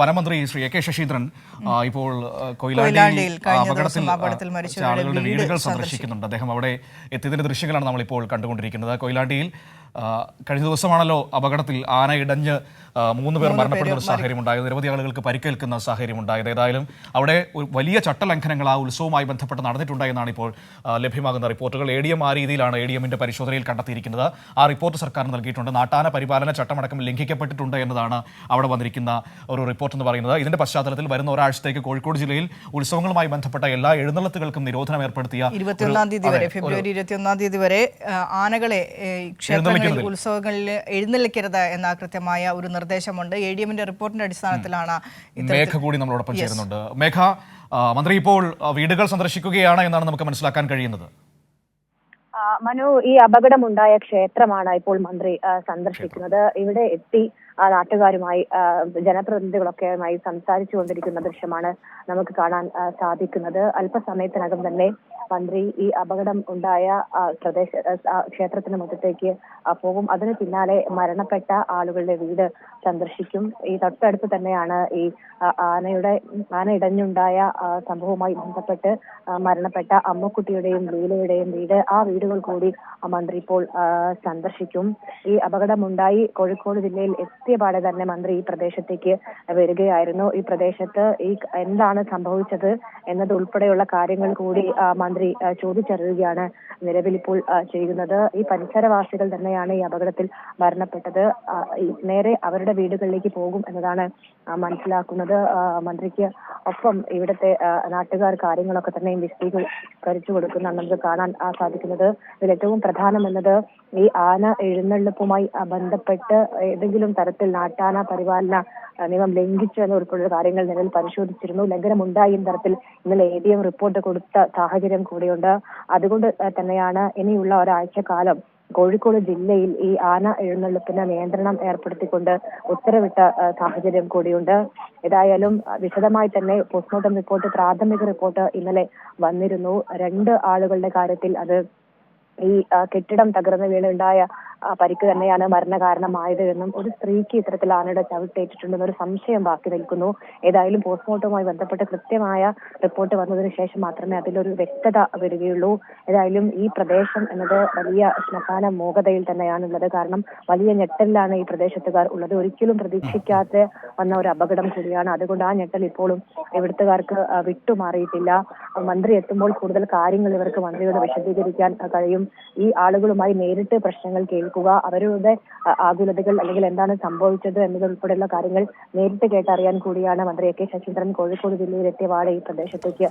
വനമന്ത്രി Shri A K Saseendran ഇപ്പോൾ കൊയിലാണ്ടിയിൽ അപകടത്തിൽ ആളുകളുടെ വീടുകൾ സന്ദർശിക്കുന്നുണ്ട്. അദ്ദേഹം അവിടെ എത്തിയതിന്റെ ദൃശ്യങ്ങളാണ് നമ്മളിപ്പോൾ കണ്ടുകൊണ്ടിരിക്കുന്നത്. കൊയിലാണ്ടിയിൽ കഴിഞ്ഞ ദിവസമാണല്ലോ അപകടത്തിൽ ആന ഇടഞ്ഞ് മൂന്ന് പേർ മരണപ്പെടുന്ന ഒരു സാഹചര്യം ഉണ്ടായത്. നിരവധി ആളുകൾക്ക് പരിക്കേൽക്കുന്ന സാഹചര്യം ഉണ്ടായത്. ഏതായാലും അവിടെ ഒരു വലിയ ചട്ടലംഘനങ്ങൾ ആ ഉത്സവവുമായി ബന്ധപ്പെട്ട് നടന്നിട്ടുണ്ടായെന്നാണ് ഇപ്പോൾ ലഭ്യമാകുന്ന റിപ്പോർട്ടുകൾ. എ ഡി എം ആ രീതിയിലാണ് എ ഡി എമ്മിന്റെ പരിശോധനയിൽ കണ്ടെത്തിയിരിക്കുന്നത്. ആ റിപ്പോർട്ട് സർക്കാർ നൽകിയിട്ടുണ്ട്. നാട്ടാന പരിപാലന ചട്ടമടക്കം ലംഘിക്കപ്പെട്ടിട്ടുണ്ട് എന്നതാണ് അവിടെ വന്നിരിക്കുന്ന ഒരു റിപ്പോർട്ട് എന്ന് പറയുന്നത്. ഇതിന്റെ പശ്ചാത്തലത്തിൽ വരുന്ന ഒരാഴ്ചത്തേക്ക് കോഴിക്കോട് ജില്ലയിൽ ഉത്സവങ്ങളുമായി ബന്ധപ്പെട്ട എല്ലാ എഴുന്നള്ളത്തുകൾക്കും നിരോധനം ഏർപ്പെടുത്തിയ ഇരുപത്തിയൊന്നാം തീയതി വരെ ഫെബ്രുവരി ഇരുപത്തിയൊന്നാം തീയതി വരെ ആനകളെ ആനകളെ ക്ഷേത്രങ്ങളിൽ ഉത്സവങ്ങളിൽ എഴുന്നള്ളിക്കരുത് എന്ന കൃത്യമായ ഒരു നിർദ്ദേശമുണ്ട്. എ ഡി എമ്മിന്റെ റിപ്പോർട്ടിന്റെ അടിസ്ഥാനത്തിലാണ് മേഘ കൂടി നമ്മളോടൊപ്പം ചേരുന്നുണ്ട്. മേഘ മന്ത്രി ഇപ്പോൾ വീടുകൾ സന്ദർശിക്കുകയാണ് എന്നാണ് നമുക്ക് മനസ്സിലാക്കാൻ കഴിയുന്നത്. മനു ഈ അപകടമുണ്ടായ ക്ഷേത്രമാണ് ഇപ്പോൾ മന്ത്രി സന്ദർശിക്കുന്നത്. ഇവിടെ എത്തി നാട്ടുകാരുമായി ജനപ്രതിനിധികളൊക്കെയുമായി സംസാരിച്ചു കൊണ്ടിരിക്കുന്ന ദൃശ്യമാണ് നമുക്ക് കാണാൻ സാധിക്കുന്നത്. അല്പസമയത്തിനകം തന്നെ മന്ത്രി ഈ അപകടം ഉണ്ടായ പ്രദേശ ക്ഷേത്രത്തിന് മുറ്റത്തേക്ക് പോകും. അതിന് പിന്നാലെ മരണപ്പെട്ട ആളുകളുടെ വീട് സന്ദർശിക്കും. ഈ തൊട്ടടുത്ത് തന്നെയാണ് ഈ ആനയുടെ ആന ഇടഞ്ഞുണ്ടായ സംഭവവുമായി ബന്ധപ്പെട്ട് മരണപ്പെട്ട അമ്മക്കുട്ടിയുടെയും ലീലയുടെയും വീട്. ആ വീടുകൾ കൂടി മന്ത്രി ഇപ്പോൾ സന്ദർശിക്കും. ഈ അപകടമുണ്ടായി കോഴിക്കോട് ജില്ലയിൽ എത്തിയ പാടെ തന്നെ മന്ത്രി ഈ പ്രദേശത്തേക്ക് വരികയായിരുന്നു. ഈ പ്രദേശത്ത് ഈ എന്താണ് സംഭവിച്ചത് എന്നത് ഉൾപ്പെടെയുള്ള കാര്യങ്ങൾ കൂടി മന്ത്രി ചോദിച്ചറിയുകയാണ് ആ, ചെയ്യുന്നത്. ഈ പരിസരവാസികൾ തന്നെയാണ് ഈ അപകടത്തിൽ മരണപ്പെട്ടത്. നേരെ അവരുടെ വീടുകളിലേക്ക് പോകും എന്നതാണ് മനസ്സിലാക്കുന്നത്. മന്ത്രിക്ക് ഒപ്പം ഇവിടുത്തെ നാട്ടുകാർ കാര്യങ്ങളൊക്കെ തന്നെ വിശദീകരിച്ചു കൊടുക്കുന്ന നമുക്ക് കാണാൻ സാധിക്കുന്നത്. ഇതിൽ ഏറ്റവും പ്രധാനമെന്നത് ഈ ആന എഴുന്നള്ളിപ്പുമായി ബന്ധപ്പെട്ട് ഏതെങ്കിലും തരത്തിൽ നാട്ടാന പരിപാലന നിയമം ലംഘിച്ചു എന്ന് ഉൾപ്പെടെയുള്ള കാര്യങ്ങൾ നിലവിൽ പരിശോധിച്ചിരുന്നു. ലംഘനം ഉണ്ടായി എന്ന തരത്തിൽ ഇന്നലെ എ ഡി എം റിപ്പോർട്ട് കൊടുത്ത സാഹചര്യം കൂടിയുണ്ട്. അതുകൊണ്ട് തന്നെയാണ് ഇനിയുള്ള ഒരാഴ്ച കാലം കോഴിക്കോട് ജില്ലയിൽ ഈ ആന എഴുന്നള്ളിപ്പിന് നിയന്ത്രണം ഏർപ്പെടുത്തിക്കൊണ്ട് ഉത്തരവിട്ട സാഹചര്യം കൂടിയുണ്ട്. ഏതായാലും വിശദമായി തന്നെ പോസ്റ്റ്മോർട്ടം റിപ്പോർട്ട് പ്രാഥമിക റിപ്പോർട്ട് ഇന്നലെ വന്നിരുന്നു. രണ്ട് ആളുകളുടെ കാര്യത്തിൽ അത് ഈ കെട്ടിടം തകർന്ന് വീണുണ്ടായ പരിക്ക് തന്നെയാണ് മരണകാരണമായത് എന്നും ഒരു സ്ത്രീക്ക് ഇത്തരത്തിൽ ആനയുടെ ചവിട്ടേറ്റിട്ടുണ്ടെന്ന് ഒരു സംശയം ബാക്കി നിൽക്കുന്നു. ഏതായാലും പോസ്റ്റ്മോർട്ടവുമായി ബന്ധപ്പെട്ട് കൃത്യമായ റിപ്പോർട്ട് വന്നതിന് ശേഷം മാത്രമേ അതിലൊരു വ്യക്തത വരികയുള്ളൂ. ഏതായാലും ഈ പ്രദേശം എന്നത് വലിയ ശ്മശാന മൂകതയിൽ തന്നെയാണുള്ളത്. കാരണം വലിയ ഞെട്ടലിലാണ് ഈ പ്രദേശത്തുകാർ ഉള്ളത്. ഒരിക്കലും പ്രതീക്ഷിക്കാതെ വന്ന ഒരു അപകടം കൂടിയാണ്. അതുകൊണ്ട് ആ ഞെട്ടൽ ഇപ്പോഴും ഇവിടുത്തുകാർക്ക് വിട്ടുമാറിയിട്ടില്ല. മന്ത്രി എത്തുമ്പോൾ കൂടുതൽ കാര്യങ്ങൾ ഇവർക്ക് മന്ത്രിയോട് വിശദീകരിക്കാൻ കഴിയും. ഈ ആളുകളുമായി നേരിട്ട് പ്രശ്നങ്ങൾ കേൾക്കുക അവരുടെ ആകുലതകൾ അല്ലെങ്കിൽ എന്താണ് സംഭവിച്ചത് എന്നതുൾപ്പെടെയുള്ള കാര്യങ്ങൾ നേരിട്ട് കേട്ടറിയാൻ കൂടിയാണ് മന്ത്രി എ കെ ശശീന്ദ്രൻ കോഴിക്കോട് ജില്ലയിലെത്തിയ വാഴ ഈ പ്രദേശത്തേക്ക്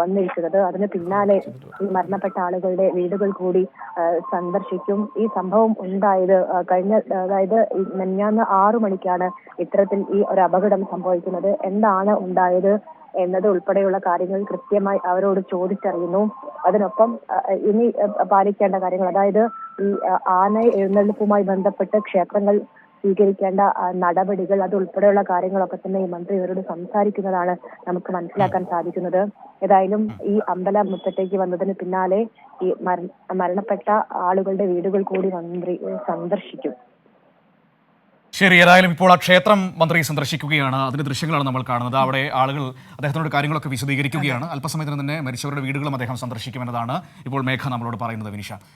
വന്നിരിക്കുന്നത്. അതിന് പിന്നാലെ ഈ മരണപ്പെട്ട ആളുകളുടെ വീടുകൾ കൂടി സന്ദർശിക്കും. ഈ സംഭവം ഉണ്ടായത് കഴിഞ്ഞ അതായത് മെഞ്ഞാന്ന് ആറു മണിക്കാണ് ഇത്തരത്തിൽ ഈ ഒരു അപകടം സംഭവിക്കുന്നത്. എന്താണ് ഉണ്ടായത്? എന്നത് ഉൾപ്പെടെയുള്ള കാര്യങ്ങൾ കൃത്യമായി അവരോട് ചോദിച്ചറിയുന്നു. അതിനൊപ്പം ഇനി പാലിക്കേണ്ട കാര്യങ്ങൾ അതായത് ഈ ആന എഴുന്നള്ളിപ്പുമായി ബന്ധപ്പെട്ട് ക്ഷേത്രങ്ങൾ സ്വീകരിക്കേണ്ട നടപടികൾ അത് ഉൾപ്പെടെയുള്ള കാര്യങ്ങളൊക്കെ തന്നെ ഈ മന്ത്രി ഇവരോട് സംസാരിക്കുന്നതാണ് നമുക്ക് മനസ്സിലാക്കാൻ സാധിക്കുന്നത്. ഏതായാലും ഈ അമ്പല മുറ്റത്തേക്ക് വന്നതിന് പിന്നാലെ ഈ മരണപ്പെട്ട ആളുകളുടെ വീടുകൾ കൂടി മന്ത്രി സന്ദർശിക്കും. ശരി ഏതായാലും ഇപ്പോൾ ആ ക്ഷേത്രം മന്ത്രി സന്ദർശിക്കുകയാണ്. അതിന്റെ ദൃശ്യങ്ങളാണ് നമ്മൾ കാണുന്നത്. അവിടെ ആളുകൾ അദ്ദേഹത്തിനോട് കാര്യങ്ങളൊക്കെ വിശദീകരിക്കുകയാണ്. അല്പസമയത്തിന് തന്നെ മരിച്ചവരുടെ വീടുകളും അദ്ദേഹം സന്ദർശിക്കുമെന്നതാണ് ഇപ്പോൾ മേഘ നമ്മളോട് പറയുന്നത് വിനിഷ.